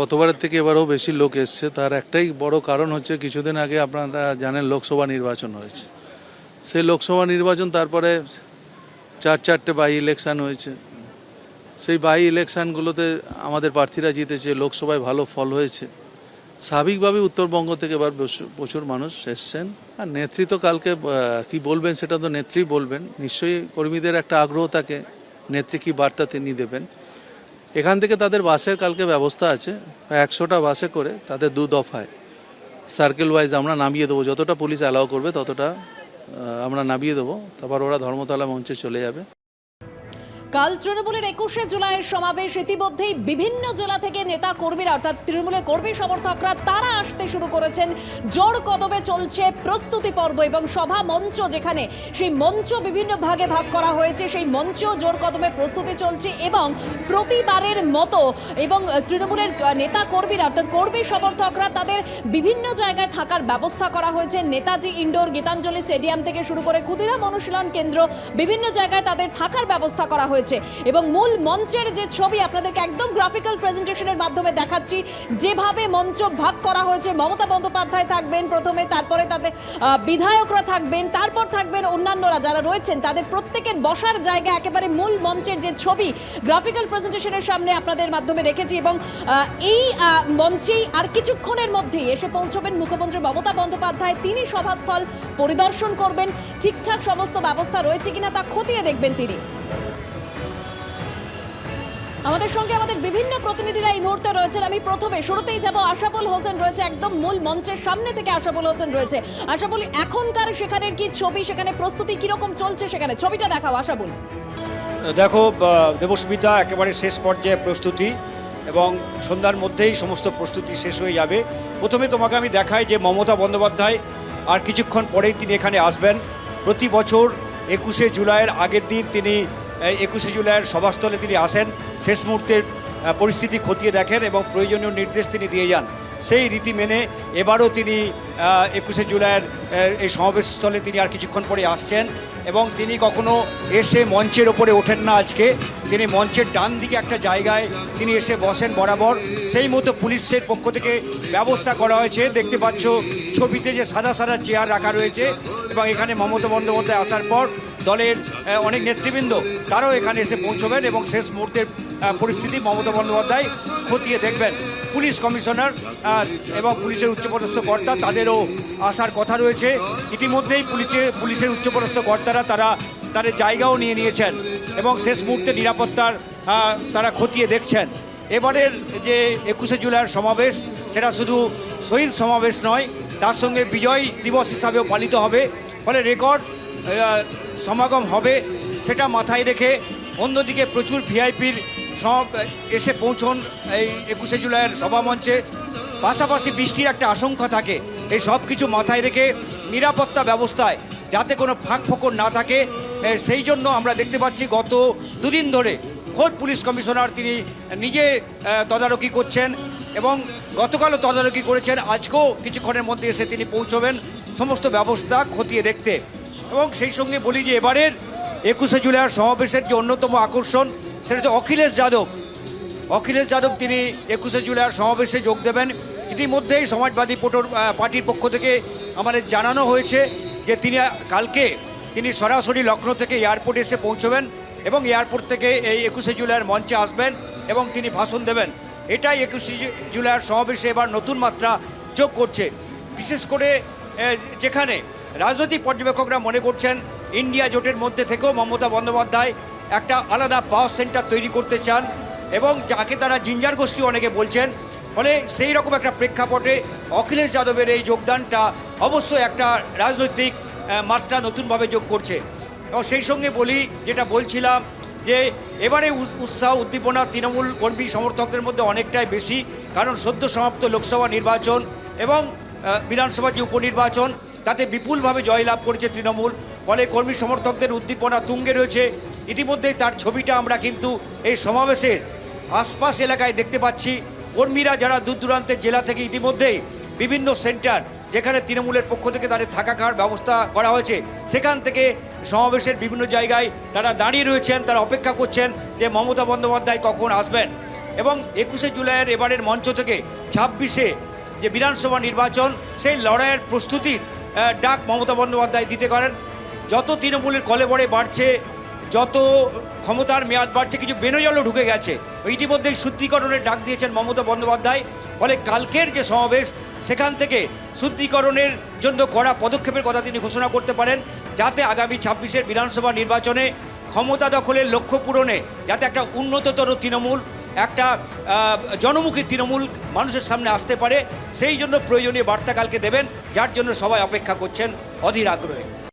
গতবারের থেকে এবারও বেশি লোক এসছে। তার একটাই বড় কারণ হচ্ছে কিছুদিন আগে আপনারা জানেন লোকসভা নির্বাচন হয়েছে। সেই লোকসভা নির্বাচন তারপরে চার চারটে বাই ইলেকশান হয়েছে। সেই বাই ইলেকশানগুলোতে আমাদের প্রার্থীরা জিতেছে, লোকসভায় ভালো ফল হয়েছে। স্বাভাবিকভাবে উত্তরবঙ্গ থেকে এবার প্রচুর মানুষ এসছেন। আর নেত্রী তো কালকে কি বলবেন সেটা তো নেত্রী বলবেন। নিশ্চয়ই কর্মীদের একটা আগ্রহ থাকে। নেত্রী কি বার্তা তিনি দেবেন? এখান থেকে তাদের বাসের কালকে ব্যবস্থা আছে, একশোটা বাসে করে তাদের দু দফায়। সার্কেল ওয়াইজ আমরা নামিয়ে দেবো, যতটা পুলিশ অ্যালাউ করবে ততটা আমরা নামিয়ে দেবো, তারপর ওরা ধর্মতলা মঞ্চে চলে যাবে। কাল তৃণমূলের একুশে জুলাইয়ের সমাবেশ ইতিমধ্যেই বিভিন্ন জেলা থেকে নেতা কর্মীরা, অর্থাৎ তৃণমূলের কর্মী সমর্থকরা, তারা আসতে শুরু করেছেন। জোর কদমে চলছে প্রস্তুতি পর্ব এবং সভা মঞ্চ যেখানে সেই মঞ্চ বিভিন্ন ভাগে ভাগ করা হয়েছে। সেই মঞ্চ জোর কদমে প্রস্তুতি চলছে এবং প্রতিবারের মতো এবং তৃণমূলের নেতা কর্মীরা, অর্থাৎ কর্মী সমর্থকরা, তাদের বিভিন্ন জায়গায় থাকার ব্যবস্থা করা হয়েছে। নেতাজি ইনডোর গীতাঞ্জলি স্টেডিয়াম থেকে শুরু করে ক্ষুদিরাম অনুশীলন কেন্দ্র, বিভিন্ন জায়গায় তাদের থাকার ব্যবস্থা করা হয়েছে। এবং মূল মঞ্চের যে ছবি আপনাদেরকে একদম গ্রাফিক্যাল প্রেজেন্টেশনের মাধ্যমে দেখাচ্ছি, যেভাবে মঞ্চ ভাগ করা হয়েছে, মমতা বন্দ্যোপাধ্যায় থাকবেন প্রথমে, তারপরে তাদের বিধায়করা থাকবেন, তারপর থাকবেন অন্যান্যরা যারা রয়েছেন, তাদের প্রত্যেকের বসার জায়গা একেবারে মূল মঞ্চের যে ছবি গ্রাফিক্যাল প্রেজেন্টেশনের সামনে আপনাদের মাধ্যমে রেখেছি এবং এই মঞ্চেই আর কিছুক্ষণের মধ্যেই এসে পৌঁছবেন মুখ্যমন্ত্রী মমতা বন্দ্যোপাধ্যায়। তিনি সভাস্থল পরিদর্শন করবেন, ঠিকঠাক সমস্ত ব্যবস্থা রয়েছে কিনা তা খতিয়ে দেখবেন তিনি। আমাদের সঙ্গে আমাদের বিভিন্ন প্রতিনিধিরা এই মুহূর্তে রয়েছেন। আমি প্রথমে শুরুতেই যাব আশাফুল হোসেন রয়েছে, একদম মূল মঞ্চের সামনে থেকে আশাফুল হোসেন রয়েছে। আশাফুল এখনকার সেখানের কি ছবি, সেখানে প্রস্তুতি কীরকম চলছে সেখানে? ছবিটা দেখাও আশাফুল দেখো দেবস্মিতা একেবারে শেষ পর্যায়ে প্রস্তুতি এবং সন্ধ্যার মধ্যেই সমস্ত প্রস্তুতি শেষ হয়ে যাবে। প্রথমে তোমাকে আমি দেখাই যে মমতা বন্দ্যোপাধ্যায় আর কিছুক্ষণ পরেই তিনি এখানে আসবেন। প্রতি বছর একুশে জুলাইয়ের আগের দিন তিনি একুশে জুলাইয়ের সভাস্থলে তিনি আসেন। শেষ মুহূর্তের পরিস্থিতি খতিয়ে দেখেন এবং প্রয়োজনীয় নির্দেশ তিনি দিয়ে যান। সেই রীতি মেনে এবারও তিনি একুশে জুলাইয়ের এই সমাবেশস্থলে তিনি আর কিছুক্ষণ পরে আসছেন এবং তিনি কখনো এসে মঞ্চের ওপরে ওঠেন না আজকে। তিনি মঞ্চের ডান দিকে একটা জায়গায় তিনি এসে বসেন বরাবর। সেই মতো পুলিশের পক্ষ থেকে ব্যবস্থা করা হয়েছে। দেখতে পাচ্ছ ছবিতে যে সাদা সাদা চেয়ার রাখা রয়েছে এবং এখানে মমতা বন্দ্যোপাধ্যায় আসার পর দলের অনেক নেতৃবৃন্দ, তারাও এখানে এসে পৌঁছবেন এবং শেষ মুহূর্তের পরিস্থিতি মমতা বন্দ্যোপাধ্যায় খতিয়ে দেখবেন। পুলিশ কমিশনার এবং পুলিশের উচ্চপদস্থ কর্তা, তাদেরও আসার কথা রয়েছে। ইতিমধ্যেই পুলিশের পুলিশের উচ্চপদস্থ কর্তারা তারা, তাদের জায়গাও নিয়ে নিয়েছেন এবং শেষ মুহূর্তে নিরাপত্তার তারা খতিয়ে দেখছেন। এবারের যে একুশে জুলাইয়ের সমাবেশ, সেটা শুধু শহীদ সমাবেশ নয়, তার সঙ্গে বিজয় দিবস হিসাবেও পালিত হবে। ফলে রেকর্ড সমাগম হবে, সেটা মাথায় রেখে অন্যদিকে প্রচুর ভিআইপির সব এসে পৌঁছন এই একুশে জুলাইয়ের সভামঞ্চে পাশাপাশি বৃষ্টির একটা আশঙ্কা থাকে, এই সব কিছু মাথায় রেখে নিরাপত্তা ব্যবস্থায় যাতে কোনো ফাঁক ফোকর না থাকে সেই জন্য আমরা দেখতে পাচ্ছি গত দুদিন ধরে খোদ পুলিশ কমিশনার তিনি নিজে তদারকি করছেন এবং গতকালও তদারকি করেছেন, আজকেও কিছুক্ষণের মধ্যে এসে তিনি পৌঁছবেন, সমস্ত ব্যবস্থা খতিয়ে দেখতে। এবং সেই সঙ্গে বলি যে এবারের একুশে জুলাইয়ের সমাবেশের যে অন্যতম আকর্ষণ, সেটা হচ্ছে অখিলেশ যাদব। অখিলেশ যাদব তিনি একুশে জুলাইয়ের সমাবেশে যোগ দেবেন। ইতিমধ্যেই সমাজবাদী পটোর পার্টির পক্ষ থেকে আমাদের জানানো হয়েছে যে তিনি কালকে তিনি সরাসরি লখনৌ থেকে এয়ারপোর্টে এসে পৌঁছবেন এবং এয়ারপোর্ট থেকে এই একুশে জুলাইয়ের মঞ্চে আসবেন এবং তিনি ভাষণ দেবেন। এটাই একুশে জুলাইয়ের সমাবেশে এবার নতুন মাত্রা যোগ করছে। বিশেষ করে যেখানে রাজনৈতিক পর্যবেক্ষকরা মনে করছেন ইন্ডিয়া জোটের মধ্যে থেকেও মমতা বন্দ্যোপাধ্যায় একটা আলাদা পাওয়ার সেন্টার তৈরি করতে চান এবং যাকে তারা জিঞ্জার গোষ্ঠী অনেকে বলছেন ফলে সেই রকম একটা প্রেক্ষাপটে অখিলেশ যাদবের এই যোগদানটা অবশ্যই একটা রাজনৈতিক মাত্রা নতুনভাবে যোগ করছে। এবং সেই সঙ্গে বলি যেটা বলছিলাম যে এবারে উৎসাহ উদ্দীপনা তৃণমূল কর্মী সমর্থকদের মধ্যে অনেকটাই বেশি কারণ সদ্য সমাপ্ত লোকসভা নির্বাচন এবং আহ, বিধানসভার যে উপনির্বাচন তাতে বিপুলভাবে জয়লাভ করেছে তৃণমূল, ফলে কর্মী সমর্থকদের উদ্দীপনা তুঙ্গে রয়েছে। ইতিমধ্যেই তার ছবিটা আমরা কিন্তু এই সমাবেশের আশপাশ এলাকায় দেখতে পাচ্ছি। কর্মীরা যারা দূর দূরান্তের জেলা থেকে ইতিমধ্যেই বিভিন্ন সেন্টার যেখানে তৃণমূলের পক্ষ থেকে তাদের থাকা খাওয়ার ব্যবস্থা করা হয়েছে, সেখান থেকে সমাবেশের বিভিন্ন জায়গায় তারা দাঁড়িয়ে রয়েছেন, তারা অপেক্ষা করছেন যে মমতা বন্দ্যোপাধ্যায় কখন আসবেন। এবং একুশে জুলাইয়ের এবারের মঞ্চ থেকে ছাব্বিশে যে বিধানসভা নির্বাচন, সেই লড়াইয়ের প্রস্তুতির ডাক মমতা বন্দ্যোপাধ্যায় দিতে পারেন। যত তৃণমূলের কলেবরে বাড়ছে, যত ক্ষমতার মেয়াদ বাড়ছে, কিছু বেনজলও ঢুকে গেছে। ইতিমধ্যেই শুদ্ধিকরণের ডাক দিয়েছেন মমতা বন্দ্যোপাধ্যায়। ফলে কালকের যে সমাবেশ, সেখান থেকে শুদ্ধিকরণের জন্য কড়া পদক্ষেপের কথা তিনি ঘোষণা করতে পারেন, যাতে আগামী ছাব্বিশের বিধানসভা নির্বাচনে ক্ষমতা দখলের লক্ষ্য পূরণে যাতে একটা উন্নততর তৃণমূল একটা জনমুখী তৃণমূল মানুষের সামনে আসতে পারে, সেই জন্য প্রয়োজনীয় বার্তা কালকে দেবেন, যার জন্য সবাই অপেক্ষা করছেন অধীর আগ্রহে।